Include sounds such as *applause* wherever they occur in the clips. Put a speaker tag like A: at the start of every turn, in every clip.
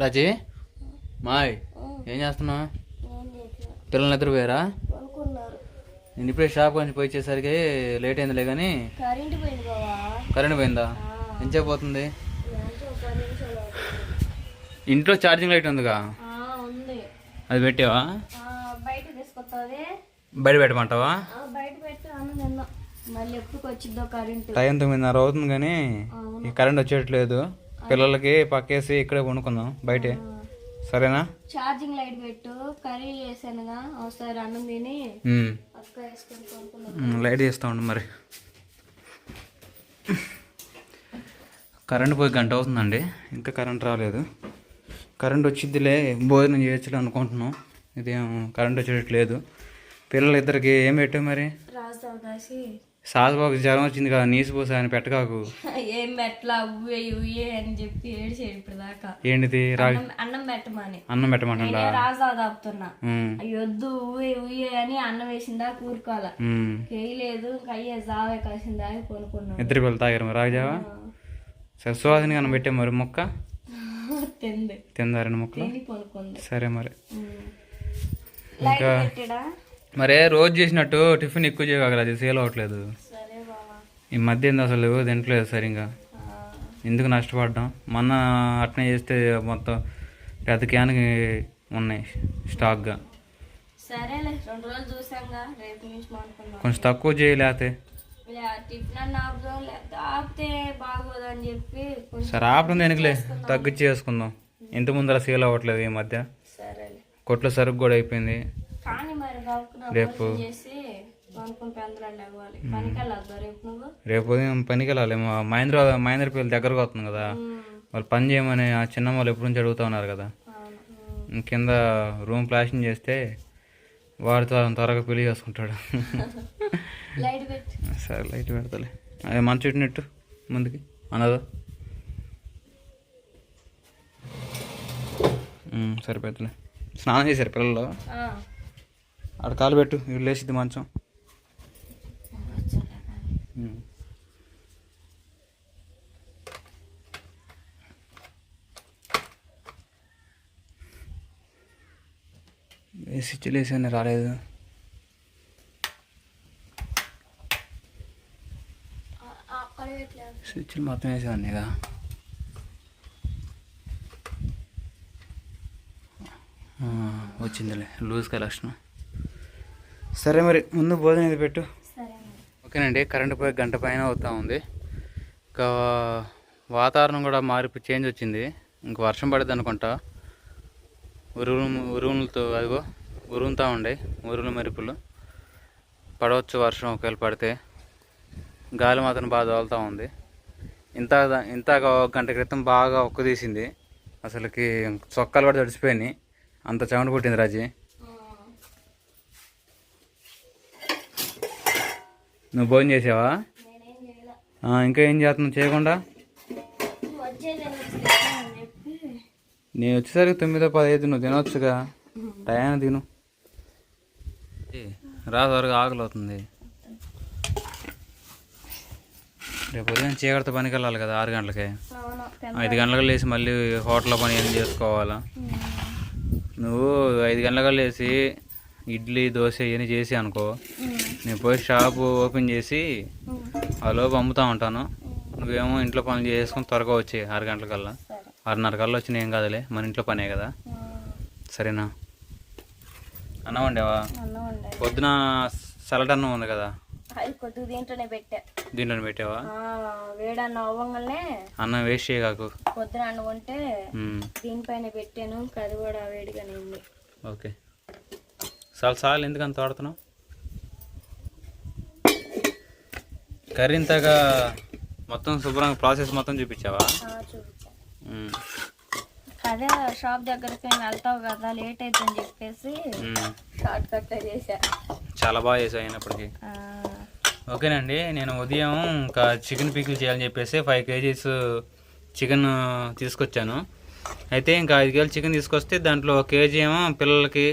A: రాజీ మాయ్ ఏం చేస్తున్నావు? పిల్లలు నిద్రపోయారా? నేను ఇప్పుడే షాప్ నుంచి పోయి వచ్చేసరికి లేట్ అయిందిలే కానీ
B: కరెంట్ పోయింది నిమిషాలు అవుతుంది.
A: ఇంట్లో ఛార్జింగ్ లైట్ ఉందిగా? అది పెట్టావా?
B: బయట
A: పెట్టమంటావా? టైం తొమ్మిదిన్నర అవుతుంది కానీ ఈ కరెంట్ వచ్చేయట్లేదు. పిల్లలకి పక్కేసి ఇక్కడే వండుకుందాం బయటే. సరేనా?
B: ఛార్జింగ్ లైట్ పెట్టు కర్రీ ఒకసారి అన్నం తిని
A: ఉమ్, లైట్ చేస్తా ఉండు మరి. కరెంట్ పోయి గంట అవుతుందండి. ఇంకా కరెంట్ రాలేదు. కరెంట్ వచ్చిద్దిలే భోజనం చేయొచ్చులే అనుకుంటున్నాం. ఇదేం కరెంట్ వచ్చేటట్లేదు పిల్లలు ఇద్దరికి ఏం పెట్టావు మరి?
B: రాస్తావు కాసి
A: సాసుబాబుకి జ్వరం వచ్చింది కదా నీసు పోసా అని పెట్టకాకు.
B: ఏం పెట్టలా ఉవ్వే ఉయ్యే అని చెప్పి ఏడిచాడు ఇప్పుడు దాకా
A: ఏంటిది
B: అన్నం- అన్నం పెట్టమని.
A: అన్నం పెట్టమంటా
B: రాజా దాపుతున్నా. అయ్యొద్దు ఉవ్వే ఉయ్యే అని అన్నం వేసిందా కూరుకోవాల? వేయలేదు ఇంకా అయ్యే జావే కాసిందా అని కొనుక్కున్నాం
A: ఇద్దరు పిల్లలు తాగారు రాజావా? సరే సుహాసిని కన్నా పెట్టాం మరి మొక్క? *laughs*
B: తింది.
A: తిందా రెండు మొక్కలు? సరే మరి.
B: ఉమ్.
A: మరే రోజు చేసినట్టు టిఫిన్ ఎక్కువ చేయగలరు? అది సేల్ అవ్వట్లేదు. ఈ మధ్య ఏంది అసలు? తింటలేదు సరిగా ఎందుకు నష్టపడ్డాం? మొన్న అట్నే చేస్తే మొత్తం పెద్ద క్యాన్కి ఉన్నాయి స్టాక్గా. కొంచెం తక్కువ చేయలేతే సరే ఆపడం దేనికిలే? తగ్గించి చేసుకుందాం. ఇంత ముందర సేల్ అవ్వట్లేదు ఈ మధ్య. కొట్ల సరుకు కూడా అయిపోయింది. రేపు.
B: రేపు
A: ఉదయం పనికి వెళ్ళాలి మహేంద్ర మహేంద్ర పిల్లలు దగ్గరకు వస్తుంది కదా. వాళ్ళు పని చేయమని ఆ చిన్న వాళ్ళు ఎప్పటి నుంచి అడుగుతా ఉన్నారు కదా. కింద రూమ్ ప్లాస్టింగ్ చేస్తే వాడితో త్వరగా పెళ్ళి చేసుకుంటాడు. సరే లైట్ పెడతలే. అదే మంచి పెట్టినట్టు ముందుకి. అనదా సరిపోతులే స్నానం చేశారు పిల్లలు. ఆడ కాలు పెట్టు ఇవి లేచిద్ది మంచం. ఉమ్. వేసి లేసాను రాలేదు. స్విచ్లు మొత్తం వేసేవాడిని కదా వచ్చిందిలే లూజ్ కలెక్షన్. సరే మరి ముందు భోజనం ఇది పెట్టు. ఓకేనండి కరెంట్ పోయి గంట పైన అవుతా ఉంది. ఇంకా వాతావరణం కూడా మారి చేంజ్ వచ్చింది. ఇంక వర్షం పడుతుంది అనుకుంటా. ఉరువులు ఉరువులతో అదిగో ఉరుముతూ ఉండే ఉరువులు మెరుపులు. పడవచ్చు వర్షం ఒకవేళ పడితే. గాలి మాత్రం బాగా తోలుతూ ఉంది. ఇంత ఇంత ఒక గంట క్రితం బాగా ఒక్క తీసింది. అసలుకి చొక్కాలు కూడా తడిసిపోయినాయి. అంత చెమట పుట్టింది రాజీ. నువ్వు భోజనం చేసావా? ఇంకా ఏం చేస్తున్నావు? చేయకుండా? నేను వచ్చేసరికి తొమ్మిదో పదహైదు నువ్వు తినవచ్చుగా టయాన్ని తిను. రా త్వరగా ఆకలి అవుతుంది. రేపు ఉదయం చీకటితో పనికి వెళ్ళాలి కదా ఆరు గంటలకి. ఐదు గంటలకు లేచి మళ్ళీ హోటల్లో పని ఏం చేసుకోవాలా? నువ్వు ఐదు గంటలకు లేచి ఇడ్లీ దోశ ఇవన్నీ చేసి అనుకో. నేను పోయి షాపు ఓపెన్ చేసి ఆ లోపు అమ్ముతా ఉంటాను. నువ్వేమో ఇంట్లో పనులు చేసుకొని త్వరగా వచ్చి ఆరు గంటలకల్లా.
B: సరే
A: ఆరున్నర కల్లా వచ్చిన ఏం కాదులే మన ఇంట్లో పనే కదా. సరేనా? అన్నం వండావా? పొద్దున సలడ్ అన్నం ఉంది కదా.
B: దీంట్లోనే పెట్టా.
A: దీంట్లో పెట్టావా?
B: వేడన్న అవ్వగానే
A: అన్నం వేస్ట్ చేయగాకు
B: పొద్దున
A: ఉమ్,
B: దీనిపైన పెట్టాను అది కూడా వేడిగానే ఉంది.
A: ఓకే. చాలు చాలు ఎందుకు అంత ఇంతగా మొత్తం శుభ్రంగా ప్రాసెస్ మొత్తం చూపించావా? ఉమ్,
B: అదే షాప్ దగ్గరికి వెళ్తావు కదా లేట్ అవుతుందని చెప్పేసి
A: ఉమ్,
B: షార్ట్ కట్ చేసా.
A: చాలా బాగా చేసావు అయినప్పటికీ
B: ఆ,
A: ఓకేనండి నేను ఉదయం ఇంకా చికెన్ పీకులు చేయాలని చెప్పేసి ఫైవ్ కేజీస్ చికెన్ తీసుకొచ్చాను. అయితే ఇంకా ఐదు కేజీలు చికెన్ తీసుకొస్తే దాంట్లో కేజీ ఏమో పిల్లలకి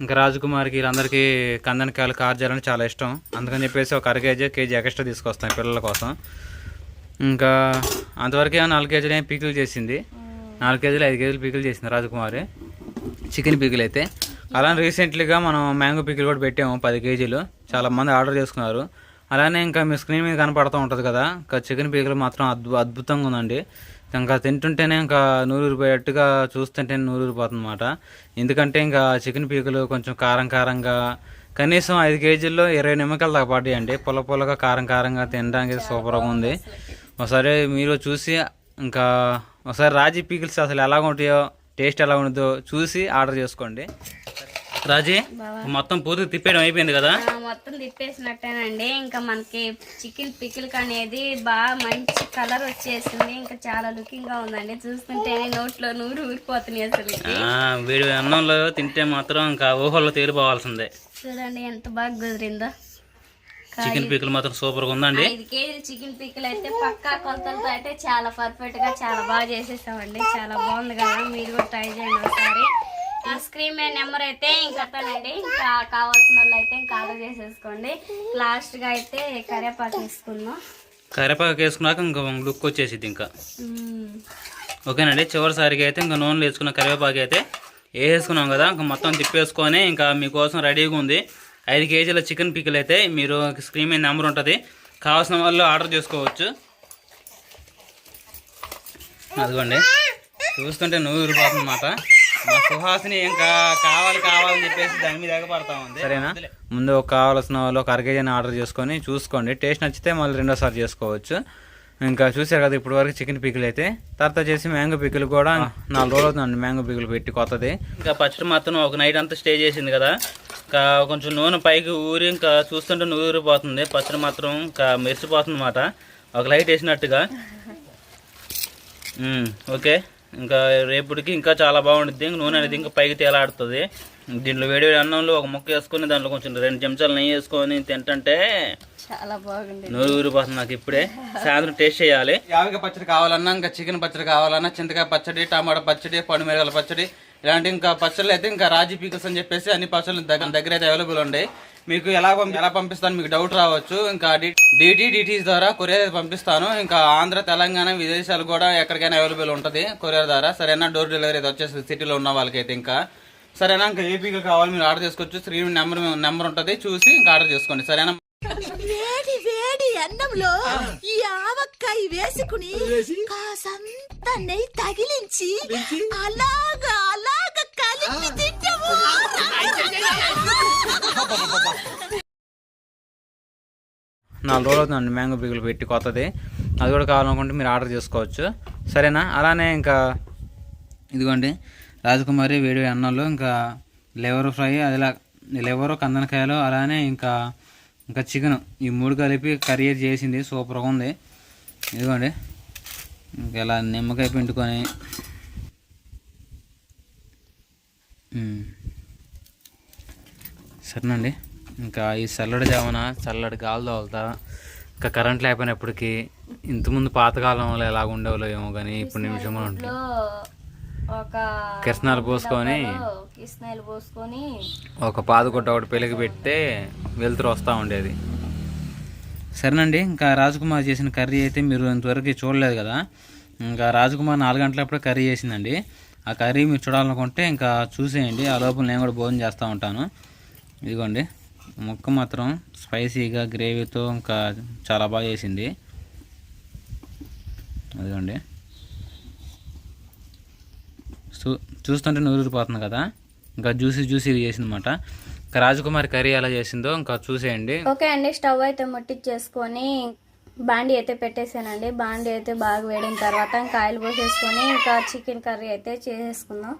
A: ఇంకా రాజకుమార్కి వీళ్ళందరికీ కందనకాయలు కార్జాలని చాలా ఇష్టం. అందుకని చెప్పేసి ఒక అర కేజీ కేజీ ఎక్స్ట్రా తీసుకొస్తాం పిల్లల కోసం. ఇంకా అంతవరకే నాలుగు కేజీలు ఏం పీకులు చేసింది. నాలుగు కేజీలు ఐదు కేజీలు పీకులు చేసింది రాజకుమారి. చికెన్ పీకులు అయితే. అలానే రీసెంట్లీగా మనం మ్యాంగో పీకులు కూడా పెట్టాము పది కేజీలు. చాలా మంది ఆర్డర్ చేసుకున్నారు. అలానే ఇంకా మీ స్క్రీన్ మీద కనపడుతూ ఉంటుంది కదా ఇంకా చికెన్ పీకులు మాత్రం అద్భు అద్భుతంగా ఉందండి. ఇంకా తింటుంటేనే ఇంకా నూరూరిపోయేట్టుగా చూస్తుంటే నూరూరిపోతుంది అనమాట ఎందుకంటే ఇంకా చికెన్ పీకులు కొంచెం కారం కారంగా కనీసం ఐదు కేజీల్లో ఇరవై నిమ్మకాయలు దాకా పడ్డాయండి. పుల్ల కారం కారంగా తినడానికి సూపర్గా ఉంది. ఒకసారి మీరు చూసి ఇంకా ఒకసారి రాజీ పీకిల్స్ అసలు ఎలా ఉంటాయో టేస్ట్ ఎలా ఉంటుందో చూసి ఆర్డర్ చేసుకోండి. రాజీ మొత్తం పూర్తి తిప్పేయడం అయిపోయింది కదా?
B: మొత్తం తిప్పేసినట్టేనండి. ఇంకా మనకి చికెన్ పికిల్క్ అనేది బాగా మంచి కలర్ వచ్చేసింది. ఇంకా చాలా లుకింగ్గా ఉందండి. చూస్తుంటేనే నోట్లో నూరు ఊరిపోతున్నాయి అసలు
A: వేడి అన్నంలో తింటే మాత్రం ఇంకా ఊహల్లో తేలిపోవాల్సిందే.
B: చూడండి ఎంత బాగా కుదిరిందో.
A: చికెన్ పీకులు మాత్రం సూపర్గా ఉందండి.
B: ఐదు కేజీలు చికెన్ పిక్కలు అయితే పక్కా కొలతలతో అయితే చాలా పర్ఫెక్ట్గా చాలా బాగా చేసేసామండి. చాలా బాగుంది కదా. మీరు కూడా ట్రై చేయండి ఒకసారి. స్క్రీన్ మీద నెంబర్ అయితే ఇంకతానండి ఇంకా కావాల్సిన వాళ్ళు అయితే ఇంకా ఆర్డర్ చేసేసుకోండి. లాస్ట్గా అయితే కరివేపాకు తీసుకుందాం
A: కరివేపాకు వేసుకున్నాక ఇంకా లుక్ వచ్చేసింది ఇంకా. ఓకేనండి చివరిసారికి అయితే ఇంకా నూనెలు వేసుకున్న కరివేపాకు అయితే వేసుకున్నాం కదా. ఇంకా మొత్తం తిప్పేసుకొని ఇంకా మీకోసం రెడీగా ఉంది. ఐదు కేజీల చికెన్ పిక్కలు అయితే మీరు స్క్రీన్ మీద నెంబర్ ఉంటుంది. కావాల్సిన వాళ్ళు ఆర్డర్ చేసుకోవచ్చు. అదిగోండి. చూస్తుంటే నువ్వు ఊరిపోతుంది అన్నమాట. సుహాసిని ఇంకా కావాలి కావాలని చెప్పేసి దాని మీద ఎగపడతా ఉంది. సరేనా? ముందు ఒక కావాల్సిన వాళ్ళు ఒక అరకేజీని ఆర్డర్ చేసుకొని చూసుకోండి. టేస్ట్ నచ్చితే మళ్ళీ రెండోసారి చేసుకోవచ్చు. ఇంకా చూసారు కదా ఇప్పుడు వరకు చికెన్ పిక్కులు అయితే. తర్వాత చేసి మ్యాంగో పిక్కులు కూడా నాలుగు రోజులు అవుతుందండి మ్యాంగో పిక్కులు పెట్టి కొత్తది. ఇంకా పచ్చడి మాత్రం ఒక నైట్ అంతా స్టే చేసింది కదా. ఇంకా కొంచెం నూనె పైకి ఊరి ఇంకా చూస్తుంటే నూరిపోతుంది. పచ్చడి మాత్రం ఇంకా మెరిసిపోతుంది అన్నమాట ఒక లైట్ వేసినట్టుగా. ఓకే. ఇంకా రేపటికి ఇంకా చాలా బాగుంటుంది ఇంక నూనె అనేది ఇంకా పైకి తేలాడుతుంది. దీంట్లో వేడి వేడి అన్నంలో ఒక ముక్క వేసుకొని దాంట్లో కొంచెం రెండు చెంచాలు నెయ్యి వేసుకొని తింటుంటే
B: చాలా బాగుంది
A: నూరు ఊరిపోతుంది నాకు ఇప్పుడే. సాయంత్రం టేస్ట్ చేయాలి. యావిక పచ్చడి కావాలన్నా ఇంకా చికెన్ పచ్చడి కావాలన్నా చింతకాయ పచ్చడి టమాటా పచ్చడి పండు మిరగల పచ్చడి ఇలాంటి ఇంకా పచ్చళ్ళు అయితే ఇంకా రాజీ పీకల్స్ అని చెప్పేసి అన్ని పచ్చళ్ళు దగ్గర దగ్గర అయితే అవైలబుల్ ఉన్నాయి మీకు ఎలా పంపి ఎలా పంపిస్తాను మీకు డౌట్ రావచ్చు. ఇంకా డిటి డిటీస్ ద్వారా కొరియర్ పంపిస్తాను. ఇంకా ఆంధ్ర తెలంగాణ విదేశాలు కూడా ఎక్కడికైనా అవైలబుల్ ఉంటుంది కొరియర్ ద్వారా. సరేనా? డోర్ డెలివరీ అయితే వచ్చేసి సిటీలో ఉన్న వాళ్ళకైతే ఇంకా. సరేనా? ఇంకా ఏపీగా కావాలి మీరు ఆర్డర్ చేసుకోవచ్చు. స్క్రీన్ నెంబర్ నెంబర్ ఉంటుంది. చూసి ఇంకా ఆర్డర్ చేసుకోండి. సరేనా?
C: వేడి వేడి అన్నంలో ఈ ఆవకాయ వేసుకుని కాసంత నెయ్యి తగిలించి అలాగా అలాగా కలిపి తింటాము
A: నాలుగు రోజులు అవుతుందండి మ్యాంగో పిగులు పెట్టి కొత్తది. అది కూడా కావాలనుకుంటే మీరు ఆర్డర్ చేసుకోవచ్చు. సరేనా? అలానే ఇంకా ఇదిగోండి రాజకుమారి వేడి వేడి అన్నంలో ఇంకా లివర్ ఫ్రై అదిలా లెవరు కందనకాయలు అలానే ఇంకా ఇంకా చికెన్. ఈ మూడు కలిపి కర్రీ చేసింది. సూపర్గా ఉంది. ఇదిగోండి ఇంకా ఇలా నిమ్మకాయ పిండుకొని. సరేనండి. ఇంకా ఈ చల్లడి జామున చల్లడి గాలి తోలుతా ఇంకా కరెంట్ లేకపోయినప్పటికీ ఇంతకుముందు పాతకాలంలో ఎలా ఉండేవాళ్ళు ఏమో కానీ ఇప్పుడు నిమిషంలో ఉంటుంది
B: లో ఒక
A: కిరసనాలు పోసుకొని
B: కిస్నాయిలు పోసుకొని
A: ఒక పాదుకొట్ట ఒకటి పెలిగి పెడితే వెలుతురు వస్తూ ఉండేది. సరేనండి ఇంకా రాజకుమార్ చేసిన కర్రీ అయితే మీరు ఇంతవరకు చూడలేదు కదా. ఇంకా రాజకుమార్ నాలుగు గంటలప్పుడే కర్రీ చేసిందండి. ఆ కర్రీ మీరు చూడాలనుకుంటే ఇంకా చూసేయండి. ఆ లోపల నేను కూడా భోజనం చేస్తూ ఉంటాను. ఇదిగోండి. ముక్క మాత్రం స్పైసీగా గ్రేవీతో ఇంకా చాలా బాగా చేసింది. అదిగోండి చూ చూస్తుంటే నూరిపోతుంది కదా? ఇంకా జ్యూసీ జ్యూసీ చేసిందన్నమాట. ఇంకా రాజకుమారి కర్రీ ఎలా చేసిందో ఇంకా చూసేయండి.
B: ఓకే అండి స్టవ్ అయితే ముట్టించేసుకొని బాండి అయితే పెట్టేసానండి బాండి అయితే బాగా వేడిన తర్వాత ఇంకా ఆయిల్ పోసేసుకొని ఇంకా చికెన్ కర్రీ అయితే చేసేసుకుందాం.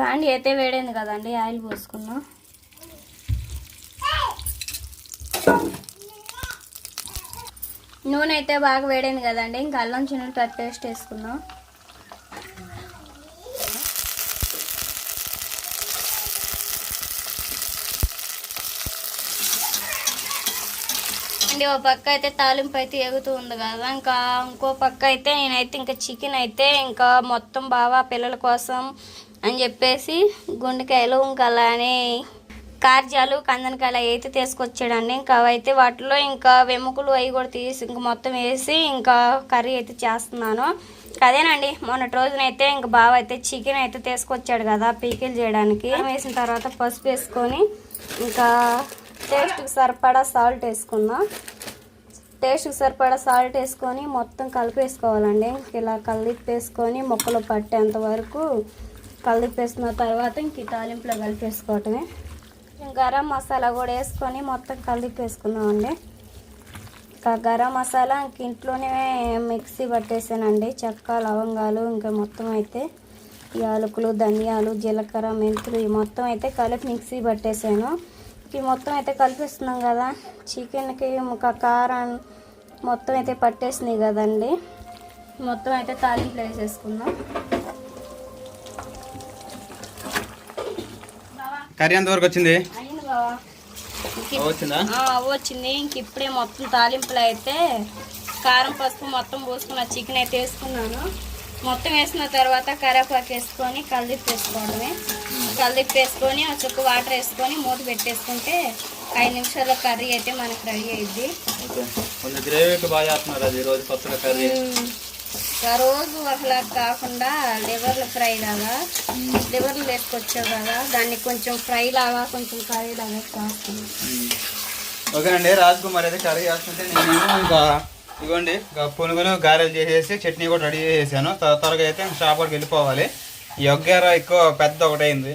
B: బాండి అయితే వేడైంది కదండి ఆయిల్ పోసుకుందాం. నూనె అయితే బాగా వేడైంది కదండి. ఇంకా అల్లం చిన్న పేస్ట్ వేసుకుందాం అండి ఓ పక్క అయితే తాలింపు అయితే ఎగుతూ ఉంది కదా. ఇంకా ఇంకో పక్క అయితే నేనైతే ఇంకా చికెన్ అయితే ఇంకా మొత్తం బాగా పిల్లల కోసం అని చెప్పేసి గుండెకాయలు ఇంకా అలానే కార్జాలు కందనకాయలు అయితే తీసుకొచ్చాడండి. ఇంకా అవైతే వాటిలో ఇంకా వెముకలు అవి కూడా తీసి ఇంకా మొత్తం వేసి ఇంకా కర్రీ అయితే చేస్తున్నాను. అదేనండి మొన్నటి రోజునైతే ఇంక బావ అయితే చికెన్ అయితే తీసుకొచ్చాడు కదా పీకిల్ చేయడానికి. వేసిన తర్వాత పసుపు వేసుకొని ఇంకా టేస్ట్కి సరిపడా సాల్ట్ వేసుకుందాం టేస్ట్కి సరిపడా సాల్ట్ వేసుకొని మొత్తం కలిపేసుకోవాలండి ఇలా కలిపేసుకొని మొక్కలు పట్టేంత వరకు కలిపేసుకున్న తర్వాత ఇంక ఈ తాలింపులో కలిపేసుకోవటమే గరం మసాలా కూడా వేసుకొని మొత్తం కలిపేసుకుందామండి. ఇంకా గరం మసాలా ఇంక ఇంట్లోనే మిక్సీ పట్టేసానండి. చెక్క లవంగాలు ఇంకా మొత్తం అయితే యాలకులు ధనియాలు జీలకర్ర మెంతులు ఈ మొత్తం అయితే కలిపి మిక్సీ పట్టేసాను. ఈ మొత్తం అయితే కలిపిస్తున్నాం కదా. చికెన్కి ఒక కారం మొత్తం అయితే పట్టేసినాయి కదండి. మొత్తం అయితే తాలింపులు వేసేసుకుందాం.
A: కర్రీ ఎంతవరకు వచ్చింది? వచ్చిందా?
B: ఇంక ఇప్పుడే మొత్తం తాలింపులు అయితే కారం పసుపు మొత్తం పోసుకున్న చికెన్ అయితే వేసుకున్నాను. మొత్తం వేసిన తర్వాత కరివేపాకు వేసుకొని కలిదిప్పి వేసుకోవడమే కలిదిప్పి వేసుకొని చుక్క వాటర్ వేసుకొని మూత పెట్టేసుకుంటే ఐదు నిమిషాల్లో కర్రీ అయితే మనకు రెడీ
A: కొంచెం గ్రేవీకి బాగా చేస్తున్నారు అది రోజు కొత్తగా కర్రీ.
B: రోజు అసలు కాకుండా లివర్లు ఫ్రై లాగా లివర్లు వేసుకొచ్చావు కదా దాన్ని కొంచెం ఫ్రై లాగా కొంచెం కర్రీ లాగా చేస్తున్నాను
A: ఓకేనండి రాజ్ కుమార్ అయితే కర్రీ చేస్తుంటే నేను ఇంకా ఇదిగోండి ఇంకా పునుగులు గారెలు చేసేసి చట్నీ కూడా రెడీ చేసేసాను. త్వరగా అయితే షాప్కి వెళ్ళిపోవాలి. ఈ ఒగ్గార ఎక్కువ పెద్ద ఒకటైంది.